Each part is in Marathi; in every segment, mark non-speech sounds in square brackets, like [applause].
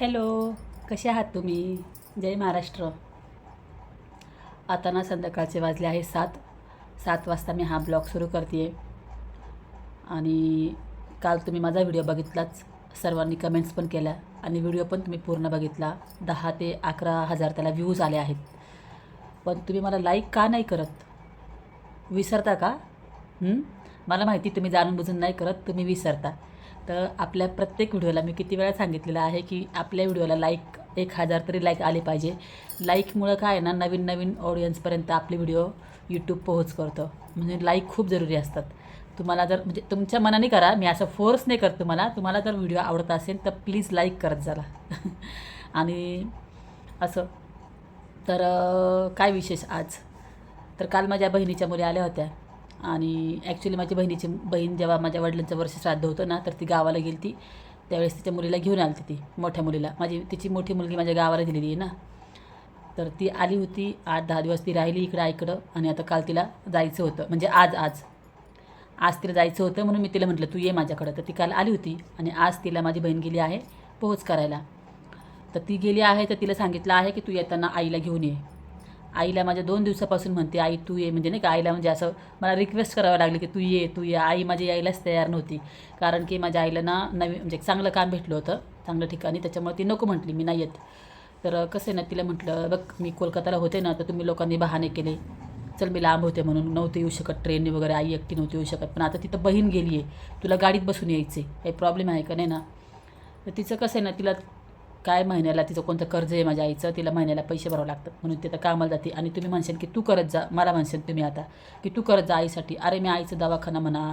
हॅलो कसे आहात तुम्ही? जय महाराष्ट्र. आता ना संध्याकाळचे वाजले आहे सात. सात वाजता मी हा ब्लॉग सुरू करते आणि काल तुम्ही माझा व्हिडिओ बघितलाच. सर्वांनी कमेंट्स पण केल्या आणि व्हिडिओ पण तुम्ही पूर्ण बघितला. दहा ते अकरा हजार त्याला व्ह्यूज आले आहेत. पण तुम्ही मला लाईक का नाही करत? विसरता का? मला माहिती तुम्ही जाणून बुजून नाही करत तुम्ही विसरता. तर आपल्या प्रत्येक व्हिडिओला मी किती वेळा सांगितलेलं आहे की आपल्या व्हिडिओला लाईक एक हजार तरी लाईक आले पाहिजे. लाईकमुळं काय आहे ना नवीन नवीन ऑडियन्सपर्यंत आपले व्हिडिओ यूट्यूब पोहोच करतो. म्हणजे लाईक खूप जरुरी असतात. तुम्हाला जर म्हणजे तुमच्या मनाने करा मी असं फोर्स नाही करत तुम्हाला. तुम्हाला जर व्हिडिओ आवडत असेल तर प्लीज लाईक करत झाला [laughs] आणि असं. तर काय विशेष आज? तर काल माझ्या बहिणीच्या मुली आल्या होत्या. आणि ॲक्च्युली माझी बहिणीची बहीण जेव्हा माझ्या वडिलांचं वर्ष श्राद्ध होतं ना तर ती गावाला गेली ती त्यावेळेस तिच्या मुलीला घेऊन आली ती मोठ्या मुलीला. माझी तिची मोठी मुलगी माझ्या गावाला दिलेली आहे ना. तर ती आली होती आठ दहा दिवस ती राहिली इकडं इकडं आणि आता काल तिला जायचं होतं म्हणजे आज आज. आज तिला जायचं होतं म्हणून मी तिला म्हटलं तू ये माझ्याकडं. तर ती काल आली होती आणि आज तिला माझी बहीण गेली आहे पोहोच करायला. तर ती गेली आहे तर तिला सांगितलं आहे की तू येताना आईला घेऊन ये. आईला माझ्या दोन दिवसापासून म्हणते आई तू ये. म्हणजे नाही का आईला म्हणजे असं मला रिक्वेस्ट करावं लागली की तू ये तू ये. आई माझी यायलाच तयार नव्हती. कारण की माझ्या आईला ना नवीन म्हणजे चांगलं काम भेटलं होतं चांगलं ठिकाणी. त्याच्यामुळे ती नको म्हटली मी नाही येत. तर कसं आहे ना तिला म्हटलं बघ मी कोलकाताला होते ना तर तुम्ही लोकांनी बहाणे केले. चल मी लांब होते म्हणून. नव्हते येऊ शकत ट्रेनने वगैरे. आई एकटी नव्हती येऊ शकत. पण आता तिथं बहीण गेली आहे तुला गाडीत बसून यायचे काही प्रॉब्लेम आहे का? नाही ना. तर तिचं कसं आहे ना तिला काय महिन्याला तिचं कोणतं कर्ज आहे माझ्या आईचं तिला महिन्याला पैसे भरावं लागतात. म्हणून तिथं कामाला जाते. आणि तुम्ही म्हणशाल की तू करत जा. मला म्हणशाल तुम्ही आता की तू करत जा आईसाठी. अरे मी आईचं दवाखाना म्हणा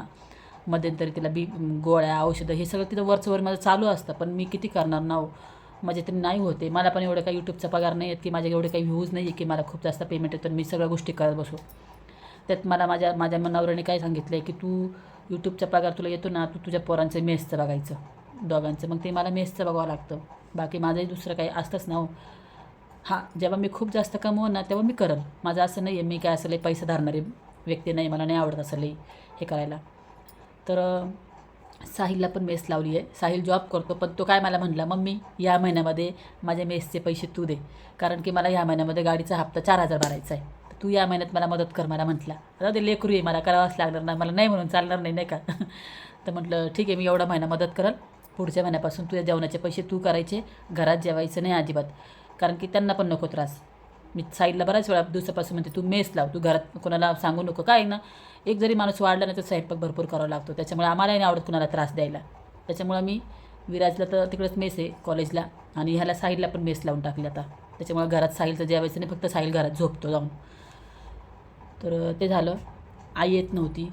मध्यंतरी तिला बी गोळ्या औषधं हे सगळं तिथं वरचं वर माझं चालू असतं. पण मी किती करणार ना माझे तरी नाही होते. मला पण एवढं काही यूट्यूबचा पगार नाही येत की माझ्या एवढे काही व्ह्यूज नाही आहे की मला खूप जास्त पेमेंट येतं मी सगळ्या गोष्टी करत बसू. त्यात मला माझ्या माझ्या नवऱ्याने काय सांगितलं आहे की तू यूट्यूबचा पगार तुला येतो ना तू तुझ्या पोरांचं मेसचं बघायचं. दोघांचं. मग ते मला मेसचं बघावं लागतं. बाकी माझंही दुसरं काही असतंच ना हो. हां जेव्हा मी खूप जास्त कमवू ना तेव्हा मी करल. माझं असं नाही आहे मी काय असं लई पैसे धरणारी व्यक्ती नाही मला नाही आवडत असं लई हे करायला. तर साहिलला पण मेस लावली आहे साहिल जॉब करतो पण तो काय मला म्हणला मम्मी या महिन्यामध्ये माझ्या मेसचे पैसे तू दे. कारण की मला ह्या महिन्यामध्ये गाडीचा हप्ता चार हजार भरायचा आहे. तू या महिन्यात मला मदत कर मला म्हटला. आता ते लेकरू आहे मला करावंच लागणार नाही मला नाही म्हणून चालणार नाही नाही का? [laughs] तर म्हटलं ठीक आहे मी एवढा महिना मदत करेल. पुढच्या महिन्यापासून तुझ्या जेवणाचे पैसे तू करायचे घरात जेवायचं नाही अजिबात. कारण की त्यांना पण नको त्रास. मी साईडला बऱ्याच वेळा दिवसापासून म्हणते तू मेस लाव तू घरात कोणाला सांगू नको काय ना? एक जरी माणूस वाढला ना तर स्वयंपाक भरपूर करावा लागतो. त्याच्यामुळे आम्हालाही नाही आवडत कुणाला त्रास द्यायला. त्याच्यामुळं मी विराजला तर तिकडेच मेस आहे कॉलेजला आणि ह्याला साहिलला पण मेस लावून टाकली आता. त्याच्यामुळे घरात साहिलचं जेवायचं नाही फक्त साहिल घरात झोपतो जाऊन. तर ते झालं. आई येत नव्हती.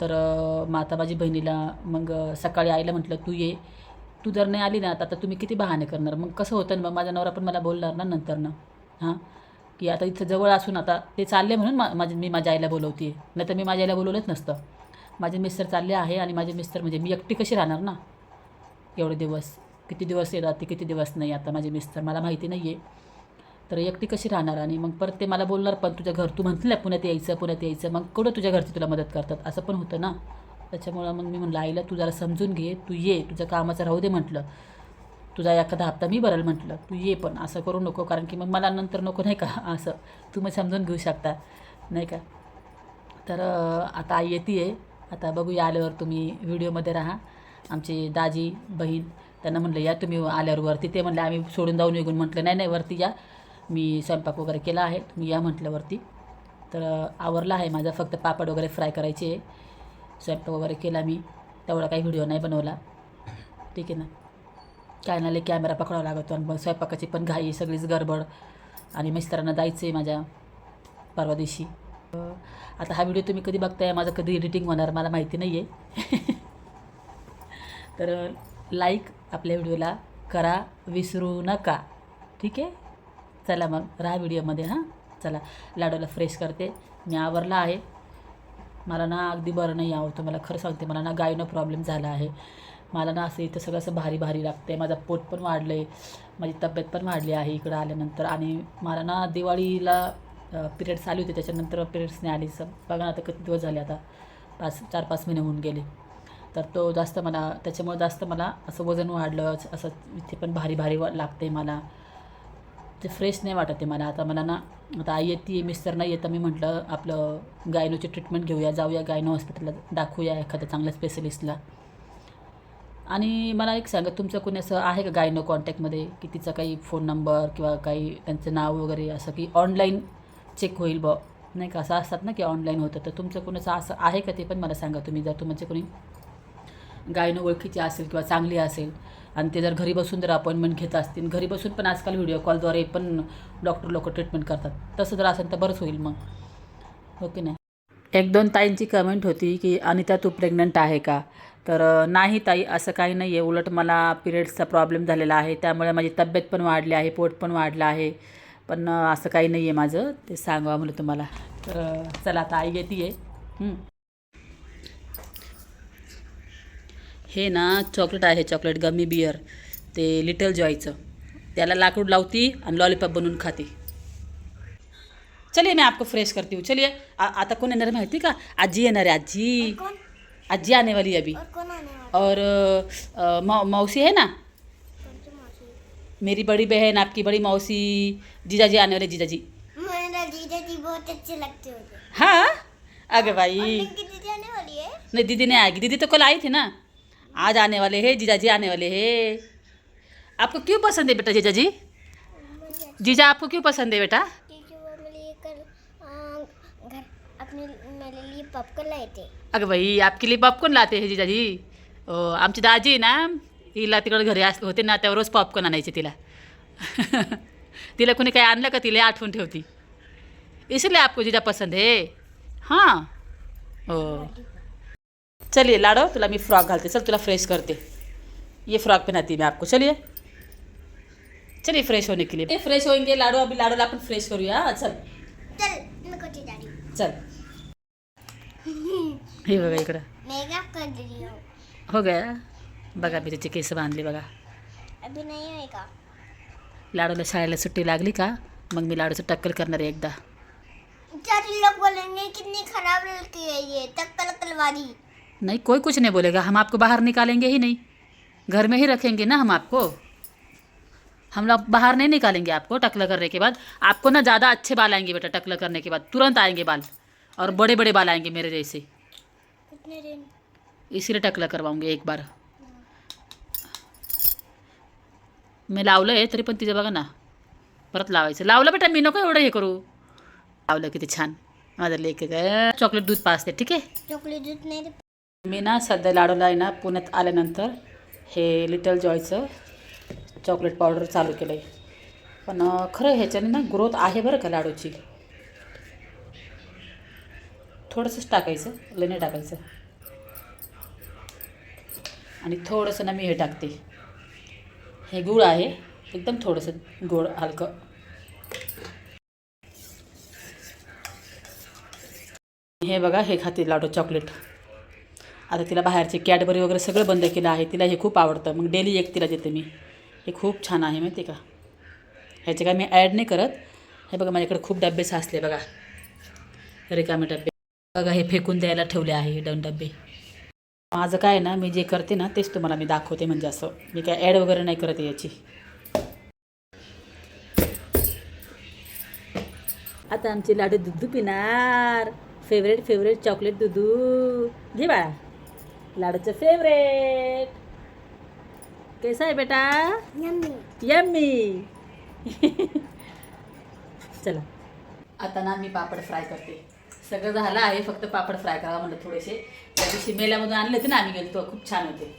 तर माता मग आता माझी बहिणीला मग सकाळी आईला म्हटलं तू ये. तू जर नाही आली ना आता तुम्ही किती बहाणे करणार? मग कसं होतं ना मग माझा नवरा पण मला बोलणार ना नंतर ना. हां? की आता इथं जवळ असून आता ते चालले म्हणून मा माझी मी माझ्या आईला बोलवते नाही तर मी माझ्या आईला बोलवलंच नसतं. माझे मिस्टर चालले आहे आणि माझे मिस्टर म्हणजे मी एकटी कशी राहणार ना? एवढे दिवस. किती दिवस येतात ते किती दिवस नाही आता माझे मिस्टर. मला माहिती नाही आहे तर एकटी कशी राहणार? आणि मग परत ते मला बोलणार पण तुझ्या घर तू म्हटलं पुण्यात यायचं पुण्यात यायचं. मग कुठं तुझ्या घरची तुला मदत करतात? असं पण होतं ना. त्याच्यामुळं मग मी म्हणलं आईला तू जरा समजून घे तू ये तुझ्या कामाचं राहू दे म्हटलं. तुझा एखादा हप्ता मी भरेल म्हटलं. तू ये पण असं करू नको कारण की मग मला नंतर नको नाही का? [laughs] असं. तुम्ही समजून घेऊ शकता नाही का? तर आता आई येते आहे आता बघूया आल्यावर तुम्ही व्हिडिओमध्ये राहा. आमची दाजी बहीण त्यांना म्हणलं या तुम्ही आल्यावर वरती. ते म्हणले आम्ही सोडून जाऊन निघून म्हटलं नाही नाही वरती या. मी स्वयंपाक वगैरे केला आहे. तुम्ही या म्हटल्यावरती. तर आवरला आहे माझा. फक्त पापड वगैरे फ्राय करायचे. आहे स्वयंपाक वगैरे केला मी. तेवढा काही व्हिडिओ नाही बनवला. ठीक आहे ना? काय नाही कॅमेरा पकडावा लागतो आणि मग स्वयंपाकाची पण घाई सगळीच गडबड. आणि मिस्टरांना जायचं आहे माझ्या परवा दिवशी. आता हा व्हिडिओ तुम्ही कधी बघताय? माझं कधी एडिटिंग होणार मला माहिती नाही आहे [laughs] तर लाईक आपल्या व्हिडिओला करा विसरू नका. ठीक आहे? चला मग राहा व्हिडिओमध्ये हां? चला लाडूला फ्रेश करते. मी आवरला आहे. मला ना अगदी बरं नाही आवडतं. मला खरं सांगते मला ना गायनं प्रॉब्लेम झाला आहे. मला ना असं इथं सगळं असं भारी भारी लागतं आहे माझं पोट पण वाढलं आहे माझी तब्येत पण वाढली आहे इकडं आल्यानंतर. आणि मला ना दिवाळीला पिरियड्स आली होती. त्याच्यानंतर पिरियड्स नाही आली. स बघा ना आता किती दिवस झाले आता. पाच चार पाच महिने होऊन गेले. तर तो जास्त मला त्याच्यामुळे जास्त मला असं वजन वाढलं. असं इथे पण भारी भारी वा लागते मला. ते फ्रेश नाही वाटत आहे मला. आता मला ना आता आई येते मिस्टर नाही येतं मी म्हटलं आपलं गायनोची ट्रीटमेंट घेऊया जाऊया गायनो हॉस्पिटलला दाखवूया एखाद्या चांगल्या स्पेशलिस्टला आणि मला एक सांगा तुमचं कोणी असं आहे का गायनो कॉन्टॅक्टमध्ये की तिचा काही फोन नंबर किंवा काही त्यांचं नाव वगैरे असं की ऑनलाईन चेक होईल ब नाही का? असं असतात ना की ऑनलाईन होतं तर तुमचं कोणाचं असं आहे का ते पण मला सांगा तुम्ही जर तुमचे कोणी गायनो ओळखीची असेल किंवा चांगली असेल आणि ते जर घरी बसून जर अपॉइंटमेंट घेत असतील घरी बसून पण आजकाल व्हिडिओ कॉलद्वारे पण डॉक्टर लोक ट्रीटमेंट करतात. तसं जर असेल तर बरंच होईल मग. हो की नाही? एक दोन ताईंची कमेंट होती की अनिता तू प्रेग्नंट आहे का? तर नाही ताई असं काही नाही आहे उलट मला पिरियड्सचा प्रॉब्लेम झालेला आहे. त्यामुळे माझी तब्येत पण वाढली आहे पोट पण वाढलं आहे. पण असं काही नाही आहे माझं. ते सांगावं म्हणलं तुम्हाला. तर चला आता आई येते आहे हे ना चॉकलेट आहे चॉकलेट गमी बियर ते लिटल जॉयचं त्याला लाकूड लावती आणि लॉलीपॉप बनवून खाती. चलिए मैं आपको फ्रेश करती हूँ. चलिए आ- आता कोण येणार आहे माहिती का? आजी येणार आहे आजी. कौन आजी आने वाली है अभी. और कौन आने वाला और अ, मौ- मौसी है ना? कौन सी मौसी? मेरी बड़ी बहन आपकी बड़ी मौसी. जीजाजी आने वाले जीजाजी. मेरा जीजा जी बहुत अच्छे लगते होते. हाँ? अगे और भाई पिंकी दीदी आने वाली है नहीं दीदी नहीं आएगी. दीदी तो कल आई थी ना? आज आने वाले हैं जीजाजी आने वाले हैं। आपको क्यों पसंद है बेटा जीजाजी? मुझे जीजा आपको क्यों पसंद है बेटा? क्योंकि वो मेरे लिए कल अ, घर अपने मेरे लिए पॉपकॉर्न लाए थे। अगं बाई आपके लिए पॉपकॉर्न लाते हैं जीजाजी। ओ, आमची दाजी ना हिला तिकडे घरी अस होते ना त्यावर रोज पॉपकॉर्न आणायचे तिला। [laughs] तिला कोणी काही आणलं का तिला आठवण ठेवती। इसलिए आपको जीजा पसंद है। हाँ। ओ। चलिए लाडो तुला मी फ्रॉक घालते. चल तुला फ्रेश करते. ये फ्रॉक पहनाती मैं आपको. चलिए. चलिए फ्रेश होने के लिए. फ्रेश होएँगे. लाडो अभी लाडोला आपण फ्रेश करूया हाँ, चल. चल मैं कुछ दादी चल. [laughs] हे बघा इकडं. मेकअप कर रही हूँ? हो गया. बघा मी तिचे केस बांधले बघा. अभी नहीं होएगा. लाडूला शाळेला सुट्टी लागली का? मग मी लाडूचं टक्कल करणार आहे एकदा. चाची लोग बोलेंगे कितनी खराब लड़की है ये. टक्कर कलवारी नहीं कोई कुछ नहीं बोलेगा हम आपको बाहर निकालेंगे ही नहीं। घर में ही रखेंगे ना हम आपको? हम लोग बाहर नहीं निकालेंगे आपको टकला करने के बाद। आपको ना ज़्यादा अच्छे बाल आएँगे बेटा टकला करने के बाद तुरंत आएँगे बाल और बड़े बड़े बाल आएँगे मेरे जैसे। इसीलिए टकला करवाऊँगी एक बार। मी लावलं आहे तरी पण तिचं बघा ना परत लावायचं लावलं बेटा मी नको एवढं हे करू लावलं किती छान माझं लेक चॉकलेट दूध पाजते ठीक आहे चॉकलेट दूध नहीं मी ना सध्या लाडूला आहे ना पुण्यात आल्यानंतर हे लिटल जॉयचं चॉकलेट पावडर चालू केलं आहे पण खरं ह्याच्याने ना ग्रोथ आहे बरं का लाडूची. थोडंसंच टाकायचं लय नाही टाकायचं. आणि थोडंसं ना मी हे टाकते. हे गुळ आहे एकदम थोडंसं गोड हलकं. हे बघा हे खाते लाडू चॉकलेट आता तिला बाहेरचे कॅडबरी वगैरे सगळं बंद केलं आहे. तिला हे खूप आवडतं. मग डेली एक तिला देते मी. हे खूप छान आहे माहिती आहे का? ह्याचे काय मी ॲड नाही करत. हे बघा माझ्याकडे खूप डबे साचले बघा. रिकामे डबे. बघा हे फेकून द्यायला ठेवले आहे दोन डबे. माझं काय आहे ना मी जे करते ना तेच तुम्हाला मी दाखवते म्हणजे असं. मी काय ॲड वगैरे नाही करत याची. आता आमची लाडू दुधू पिणार. फेवरेट फेवरेट चॉकलेट दुधू घे बाळा. लाडूचं फेवरेट कैसा आहे बेटा यम्मी यम्मी चला आता ना मी पापड फ्राय करते. सगळं झालं आहे फक्त पापड फ्राय करावं म्हणलं थोडेसे. त्या दिवशी मेल्यामधून आणले होते ना आम्ही गेलो खूप छान होते.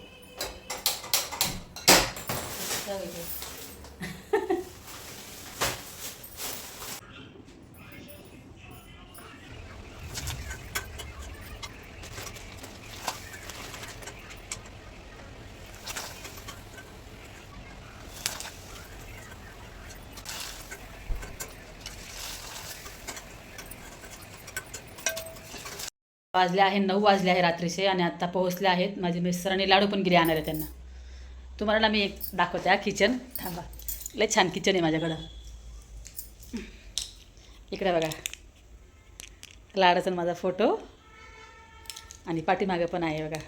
वाजले आहे नऊ वाजले आहे रात्रीचे आणि आत्ता पोहोचले आहेत. माझे मिस्टरांनी लाडू पण गिरी आणणार आहे त्यांना. तुम्हाला ना मी एक दाखवते हा किचन थांबा. लय छान किचन आहे माझ्याकडं. इकडे बघा. लाडाचा माझा फोटो आणि पाठीमागं पण आहे बघा.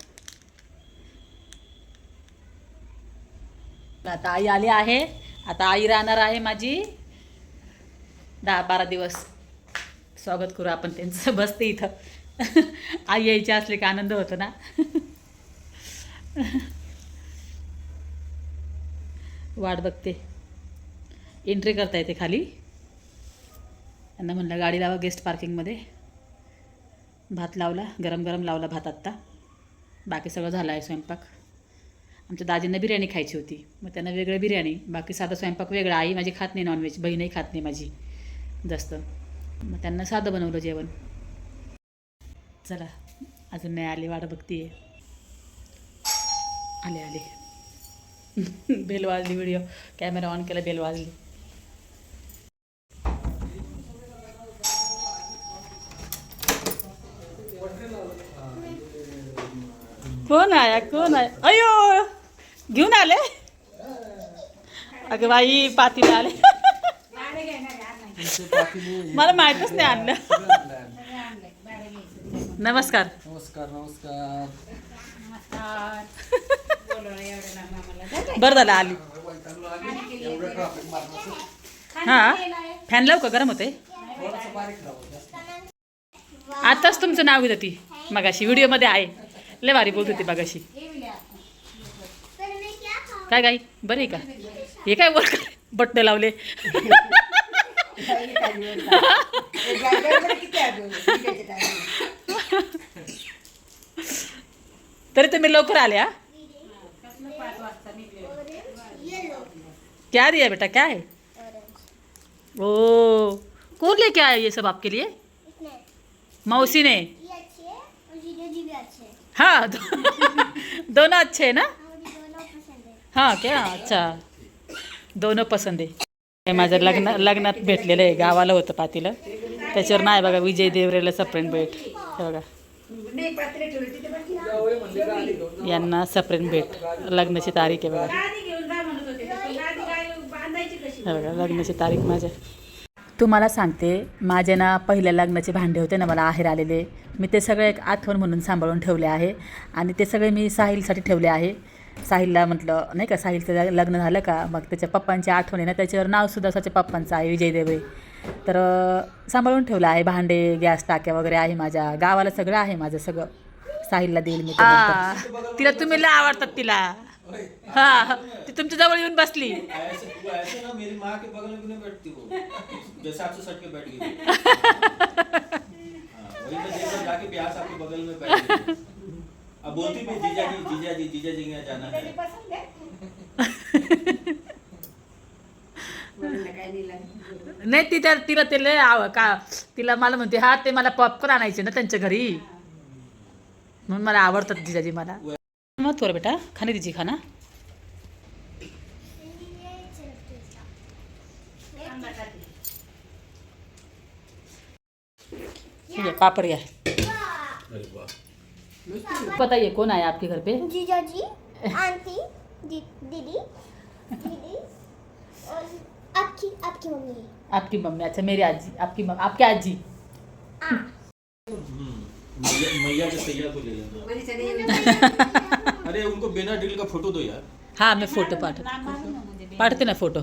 आता आई आली आहे. आता आई राहणार आहे माझी दहा बारा दिवस. स्वागत करू आपण त्यांचं बसते इथं. आई यायचे असले का आनंद होतो ना. वाट बघते. एंट्री करता येते खाली. त्यांना म्हणलं गाडी लावा गेस्ट पार्किंगमध्ये भात लावला गरम गरम लावला भात आत्ता. बाकी सगळं झालं आहे स्वयंपाक. आमच्या दाजींना बिर्याणी खायची होती. मग त्यांना वेगळं बिर्याणी बाकी साधा स्वयंपाक वेगळा. आई माझी खात नाही नॉनव्हेज बहीणही खात नाही माझी. जास्त. मग त्यांना साधं बनवलं जेवण. चला अजून नाही आले वाट बघतीये. आले आले. [laughs] बेल वाजली व्हिडिओ कॅमेरा ऑन केला बेल वाजली. कोण आया कोण आया अयो घेऊन आले? अगं बाई पातीला आले. [laughs] मला माहीतच नाही आणलं. नमस्कार. नमस्कार नमस्कार. [laughs] बरं झालं आली. हां? फॅन लावू का? गरम होते आताच तुमचं नाव घेत होती मगाशी व्हिडिओमध्ये आहे. लय भारी बोलत होती मगाशी. क्या गाई? बरं आहे का? हे काय वर बटणं लावले? [laughs] [laughs] तरी तुम्ही लवकर आले हा? ये लो क्या दिया बेटा क्या है? ऑरेंज ओ कौन लेके आया ये सब आपके लिए? इसमें मौसी ने? ये अच्छे है और जीजू जी भी अच्छे हैं हाँ दो, [laughs] दोनों अच्छे हैं ना? और मुझे दोनों पसंद है। हां क्या? अच्छा। दोनों पसंद आहे हे। माझं लग्न लग्नात भेटलेलं आहे गावाला होतं पातीलं. त्याच्यावर नाही बघा विजय देवरेला सप्रेम भेट. हे बघा. यांना सप्रेम भेट. लग्नाची तारीख आहे बघा. हे बघा लग्नाची तारीख माझ्या. तुम्हाला सांगते माझे ना पहिल्या लग्नाचे भांडे होते ना मला आहेर आलेले. मी ते सगळे एक आठवण म्हणून सांभाळून ठेवले आहे. आणि ते सगळे मी साहिलसाठी ठेवले आहे. साहिलला म्हटलं नाही का साहिलचं लग्न झालं का? मग त्याच्या पप्पांची आठवण आहे ना त्याच्यावर नावसुद्धा त्याच्या पप्पांचं आहे विजय देवरे. तर सांभाळून ठेवलं आहे भांडे गॅस टाक्या वगैरे आहे माझ्या. गावाला सगळं आहे माझं सगळं. साहिलला देईल मी तिला तुम्ही लय आवडतात तिला. हा ती तुमच्या जवळ येऊन बसली. ऐसे वो ऐसे ना मेरी माँ के बगल में बोलती मैं जीजा जी जीजा जी जीजा जी के यहाँ जाना है। नाही ती त्या तिला ते लय आव का तिला मला म्हणते हा ते मला पॉपकॉर्न आणायचे ना त्यांच्या घरी. म्हणून मला आवडतात जिजाजी मला. मग थोडं बेटा खाणे तिची खाना. है पापड़ या अरे वाह बताइए कौन आया आपके घर पे? जीजा जी आंटी दी, दीदी दीदी और आपकी आपकी मम्मी। आपकी मम्मी अच्छा मेरी आजी आपकी मम्मी आपकी आजी। मैया मैया के सैया को ले लेना अरे उनको बिना डील का फ़ोटो दो यार। हाँ मैं फ़ोटो पाठवते पाठवते ना फ़ोटो।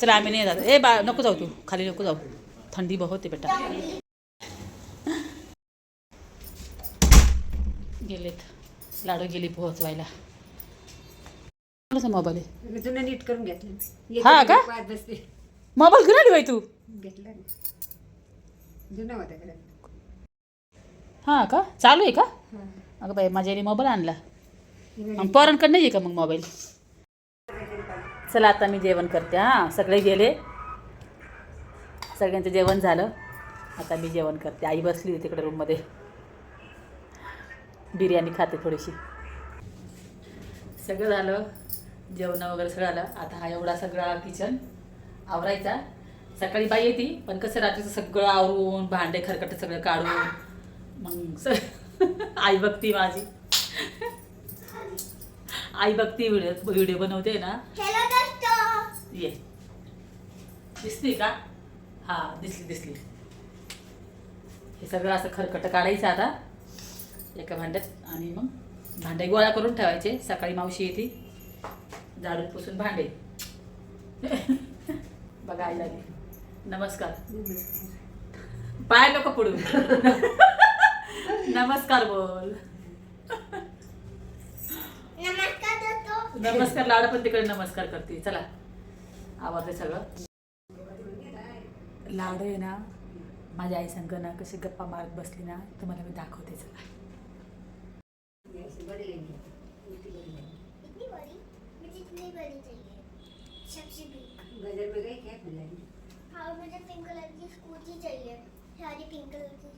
चला आम्ही नाही जात। ए बा नको जाऊ तू खाली नको जाऊ थंडी बहुत आहे बेटा। गेलेत. लाडू गेली पोहोचवायला. मोबाईल? आहे मी जुनं नीट करून घेतलं. हा का? पाच बसते. मोबाईल घेऊन आली बाई तू? घेतलं ना जुनं होता घरात. हां का? चालू आहे का. अगं बाई माझ्या आईने मोबाईल आणला. मग पोरांकडे नाही का मग मोबाईल? चला आता मी जेवण करते हां. सगळे गेले. सगळ्यांचं जेवण झालं. आता मी जेवण करते. आई बसली होती तिकडे रूममध्ये बिर्याणी खाते थोडीशी. सगळं झालं. जेवण वगैरे सगळं आलं आता हा एवढा सगळा किचन आवरायचा. सकाळी बाई येते पण कसं रात्रीचं सगळं आवरून भांडे खरकट सगळं काढून मग स [laughs] आई बघती माझी. आई बघती व्हिडिओ व्हिडिओ बनवते ना. ये. दिसली का? हा दिसली दिसली. हे सगळं असं खरकट काढायचं आता. एका भांड्यात आणि मग भांडे गोळा करून ठेवायचे. सकाळी मावशी येते. झाडून पुसून भांडे. [laughs] बघा आली. नमस्कार. पाय नको पडू. [laughs] नमस्कार बोल. नमस्कार लाड पण तिकडे नमस्कार करते. चला. आवडते सगळं. लाड आहे ना माझ्या आई संग ना कशी गप्पा मारत बसली ना तुम्हाला मी दाखवते. चला. इतनी बड़ी मुझे इतनी बड़ी चाहिए सबसे बिग में गई क्या हाँ मुझे पिंक कलर की स्कूटी चाहिए सारी पिंक कलर की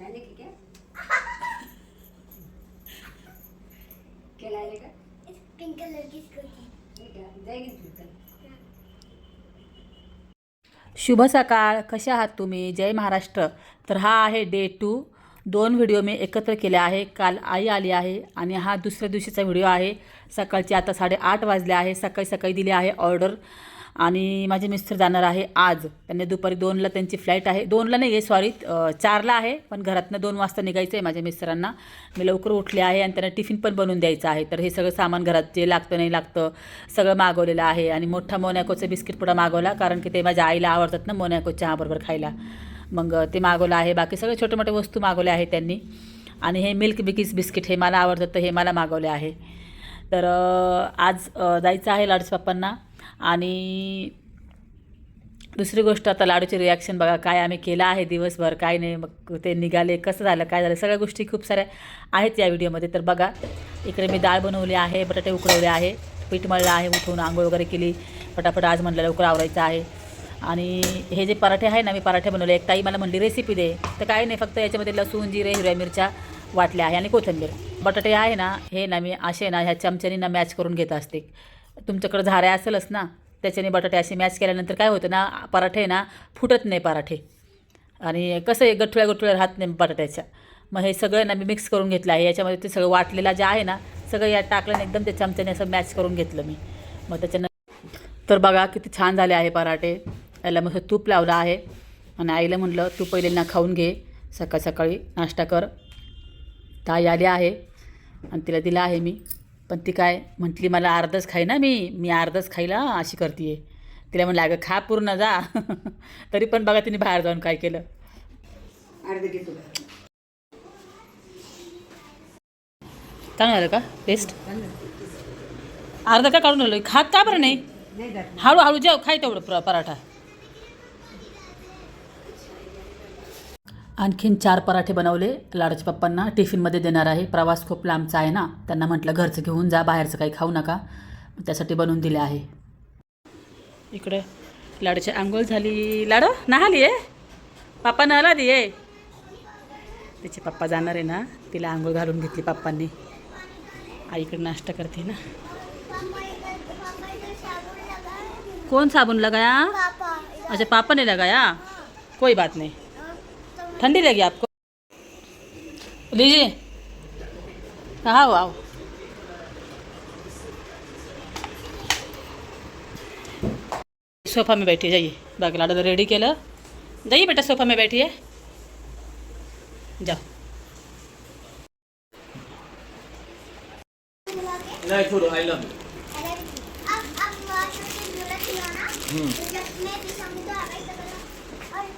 लाने की क्या क्या लाने का पिंक कलर की स्कूटी जाएगी शुभ सकाळ. कसे आहात तुम्ही? जय महाराष्ट्र. तर हा आहे डे टू दोन व्हिडिओ मी एकत्र केले आहे. काल आई आली आहे आणि हा दुसऱ्या दिवशीचा व्हिडिओ आहे. सकाळची आता साडेआठ वाजले आहे. सकाळी सकाळी दिली आहे ऑर्डर आणि माझे मिस्टर जाणार आहे आज. त्यांनी दुपारी दोनला त्यांची फ्लाईट आहे. दोनला नाही आहे सॉरी चारला आहे पण घरातनं दोन वाजता निघायचं आहे माझ्या मिस्टरांना. मी लवकर उठले आहे आणि त्यांना टिफिन पण बनवून द्यायचं आहे. तर हे सगळं सामान घरात जे लागतं नाही लागतं सगळं मागवलेलं आहे. आणि मोठा मोनॅकोचं बिस्किट पुडा मागवला कारण की ते माझ्या आईला आवडतात ना मोनॅको चहाबरोबर खायला. मग ते मागवलं आहे. बाकी सगळे छोटे मोठे वस्तू मागवल्या आहेत त्यांनी. आणि हे मिल्क बिकीज बिस्किट हे मला आवडतात तर हे मला मागवले आहे. तर आज जायचं आहे लाडूस पप्पांना. आणि दुसरी गोष्ट आता लाडूचे रिॲक्शन बघा काय आम्ही केलं आहे दिवसभर काय नाही मग ते निघाले कसं झालं काय झालं सगळ्या गोष्टी खूप साऱ्या आहेत या व्हिडिओमध्ये. तर बघा इकडे मी डाळ बनवली आहे बटाटे उकडवले आहे पीठ मळलं आहे उठून आंघोळ वगैरे केली. पटापट आज म्हणलं लवकर आवरायचं आहे. आणि हे जे पराठे आहे ना मी पराठे बनवले. एक ताई मला म्हणली रेसिपी दे. तर काय नाही फक्त याच्यामध्ये लसूण जिरे हिरव्या मिरच्या वाटल्या आहे आणि कोथिंबीर. बटाटे आहे ना हे ना मी असे ना ह्या चमच्यानी ना मॅच करून घेत असते. तुमच्याकडं झाऱ्या असेलच ना त्याच्याने बटाटे असे मॅच केल्यानंतर काय होतं ना पराठे ना फुटत नाही पराठे. आणि कसं आहे गठुळ्या गठुळ्या राहत नाही बटाट्याच्या. मग हे सगळं ना मी मिक्स करून घेतलं आहे. याच्यामध्ये ते सगळं वाटलेलं जे आहे ना सगळं यात टाकलं एकदम त्या चमच्याने असं मॅच करून घेतलं मी. मग त्याच्यानं तर बघा किती छान झाले आहे पराठे. याला मस्त तूप लावलं आहे. आणि आईला म्हटलं तू पहिले ना खाऊन घे. सकाळ सकाळी नाश्ता कर. ताई आली आहे आणि तिला दिला आहे मी. पण ती काय म्हटली मला अर्धच खाई ना मी. मी अर्धच खाईला अशी करते तिला म्हणलं अगं खा पूर्ण जा. [laughs] तरी पण बघा तिने बाहेर जाऊन काय केलं. चांगलं झालं का? टेस्ट अर्धा का काढून आलो खात का बरं नाही? हळूहळू जेव खाय तेवढं प्र पराठा. आणखीन चार पराठे बनवले. लाडूच्या पप्पांना टिफिनमध्ये देणार आहे. प्रवास खूप लांबचा आहे ना. त्यांना म्हटलं घरचं घेऊन जा बाहेरचं काही खाऊ नका. त्यासाठी बनवून दिले आहे. इकडे लाडूची आंघोळ झाली. लाडू नाहाली आहे? पप्पा नला दिये. तिचे पप्पा जाणार आहे ना. तिला आंघोळ घालून घेतली पप्पांनी. आईकडे नाश्ता करते ना. इधर साबुन लगाया? अच्छा पापा ने लगाया? कोई बात नहीं. ठंडी लगी आपको? लीजिए। आओ आओ सोफा में बैठिए जाइए। बाकी लाडो तो रेडी केलं। जाइए बेटा सोफा में बैठिए। जाओ। नाही छोडो आई लव अरे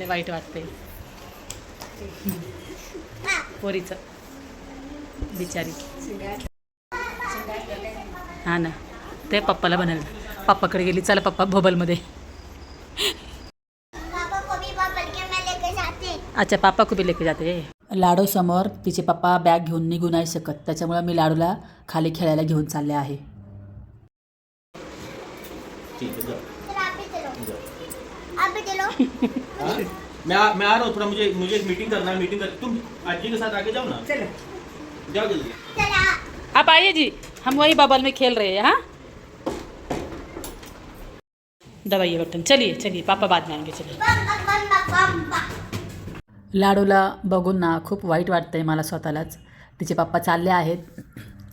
लय वाईट वाटते. पोरीचं. बिचारी. हा ना. ते पप्पाला म्हणाल. पप्पाकडे गेली चला पप्पा भोबलमध्ये. अच्छा पापा कुठे लेके जाते. लाडू समोर तिचे पप्पा बॅग घेऊन निघू नाही शकत. त्याच्यामुळे मी लाडूला खाली खेळायला घेऊन चालले आहे ठीक है जाओ चलो आप भी चलो जाओ आप भी चलो हाँ? मैं आ, मैं आ रहा हूँ थोड़ा मुझे मुझे एक मीटिंग करना है मीटिंग कर तुम आजी के साथ आगे जाओ ना। चलो। जाओ जल्दी। चला आप आइए जी हम वही बबल में खेल रहे हैं हाँ? दबाइए बटन चलिए चलिए पापा बाद में आएंगे चलिए। बम बम बम बम बम लाडूला बघून ना खूप वाईट वाटतं आहे मला स्वतःलाच. तिचे पप्पा चालले आहेत.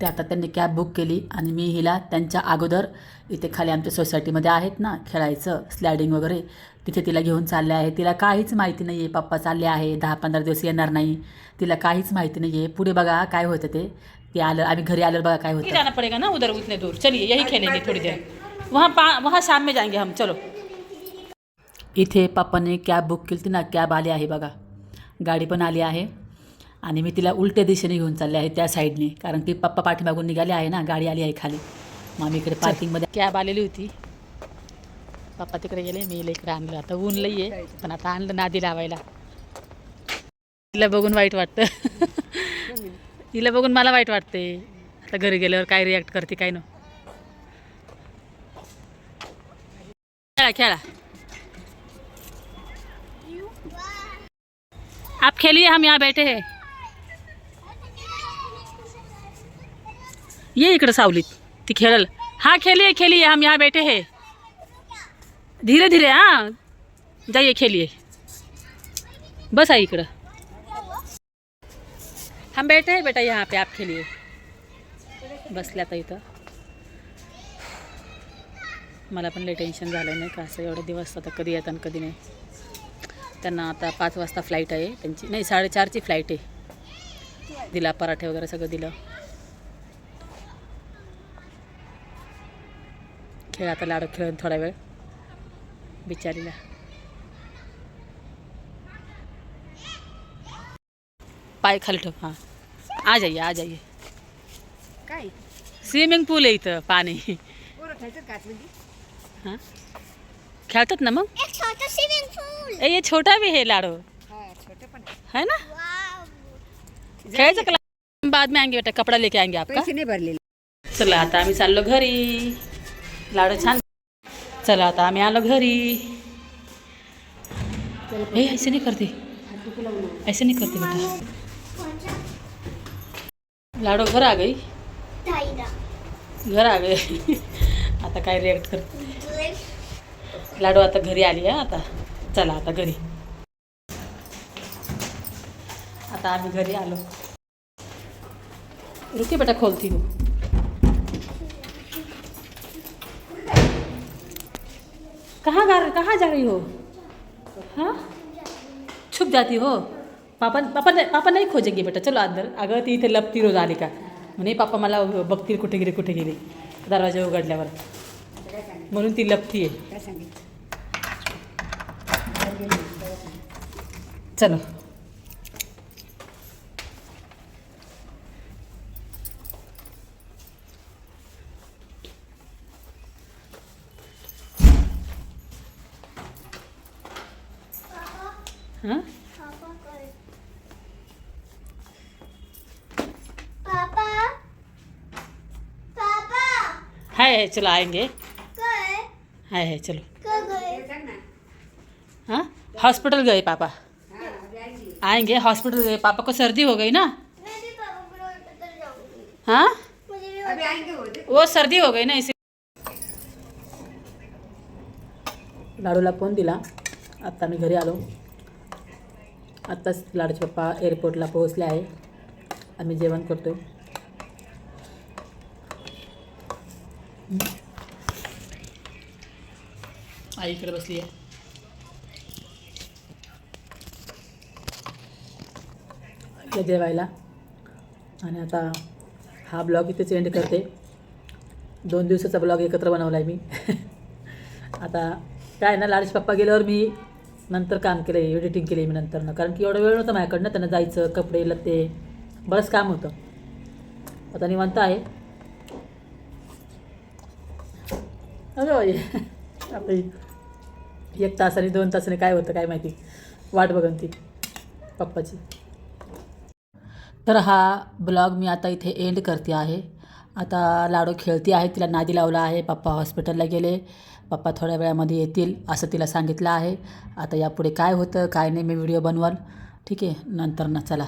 ते आता त्यांनी कॅब बुक केली आणि मी हिला त्यांच्या अगोदर इथे खाली आमच्या सोसायटीमध्ये आहेत ना खेळायचं स्लायडिंग वगैरे तिथे तिला घेऊन चालले आहे. तिला काहीच माहिती नाही आहे पप्पा चालले आहे दहा पंधरा दिवस येणार नाही. तिला काहीच माहिती नाही आहे पुढे बघा काय होतं ते. ते आलं आम्ही घरी आल्यावर बघा काय होतं. जाना पडेगा ना उधर उतने दूर. चलिए यही खेलेंगे थोड़ी देर. वहाँ पा वहाँ शाम में जाएंगे हम. चलो. इथे पप्पाने कॅब बुक केली होती ना कॅब आली आहे बघा. गाडी पण आली आहे. आणि मी तिला उलट्या दिशेने घेऊन चालले आहे त्या साईडने कारण की पप्पा पाठीमागून निघाले आहे ना गाडी आली आहे खाली. मग आम्ही इकडे पार्किंगमध्ये कॅब आलेली होती. पप्पा तिकडे गेले मी इकडे आणलं. आता ऊन लई आहे पण आता आणलं नादी लावायला. तिला बघून वाईट वाटतं. तिला बघून मला वाईट वाटते. आता घरी गेल्यावर काय रिॲक्ट करते काय नो. खेळा खेळा. आप खेलिए हम यहाँ बैठे हैं. ये इकडं सावलीत ती खेळल हा खेलिए खेलिए हम यहाँ बैठे हैं. धीरे धीरे हाँ. जाइए खेलिए बस आई इकडं. हम बैठे हैं बेटा यहाँ पे आप खेलिए. बसल्या आता इथं. मला पण लई टेन्शन झालं नाही का असं एवढे दिवस आता कधी येतात कधी नाही. त्यांना आता पाच वाजता फ्लाईट आहे त्यांची नाही साडेचारची फ्लाईट आहे. दिला पराठे वगैरे सगळं दिलं. खेळ आता लाडू खेळून थोडा वेळ बिचारीला. पाय खाली ठेव हां. आ जाइए आ जाइए काय? स्विमिंग पूल आहे इथं पाणी. हां? खेळतात ना मग? एक छोटा स्विमिंग पूल ए ये छोटा भी है लाडू. हा छोटं पण आहे. है ना? खेळायचं का लाडू? बाद में आएंगे बेटा कपड़ा लेके आएंगे आपका. पैसे नाही भरलेले. चला आता आम्ही चाललो घरी. लाडू छान. चला आता आम्ही आलो घरी. ए ऐसे नाही करते. ऐसे नाही करते बेटा. लाडू घर आ गई. घर आ आता काय रिॲक्ट करते लाडू आता घरी आली आहे आता. चला आता घरी. आता आम्ही घरी आलो. रुके बेटा खोलती हूँ कहाँ गा कहाँ जा रही हो? हाँ? छुप जाती हो? पापा पापा नहीं पापा नहीं खोजेंगे बेटा, चलो अंदर अगर ती इथे लपती रोज आली का। म्हणे पापा मला बगती कुठे गेली कुठे गेली, दरवाज़ा उघडल्यावर। म्हणून ती लपती आहे. चलो. हाँ पापा पापा है है चलो आएँगे। है है चलो। हाँ हॉस्पिटल गए पापा। आएँगे हॉस्पिटल गए। पापा को सर्दी हो गई ना? हाँ वो वो सर्दी हो गई ना इसी लाडूला फ़ोन दिला। आत्ता मी घरी आलो। आत्ताच लाडूचे पप्पा एअरपोर्टला पोहोचले आहे. आम्ही जेवण करतो आई इकडे बसली आहे. जेवायला. आणि आता हा ब्लॉग इथेच एंड करते. दोन दिवसाचा ब्लॉग एकत्र बनवला आहे मी. [laughs] आता काय ना लाडूचे पप्पा गेल्यावर मी नंतर काम केलं आहे एडिटिंग केली मी नंतरनं. कारण की एवढा वेळ नव्हता माझ्याकडनं त्यांना जायचं कपडे लत्ते बरंच काम होतं. आता निवांत आहे. अरे आपली एक तासाने दोन तासाने काय होतं काय माहिती. वाट बघन ती पप्पाची. तर हा ब्लॉग मी आता इथे एंड करते आहे. आता लाडू खेळती आहे तिला नादी लावला आहे पप्पा हॉस्पिटलला गेले. पप्पा थोड्या वेळामध्ये येतील असं तिला सांगितलं आहे. आता यापुढे काय होतं काय नाही मी व्हिडिओ बनवाल. ठीक आहे नंतर ना चला.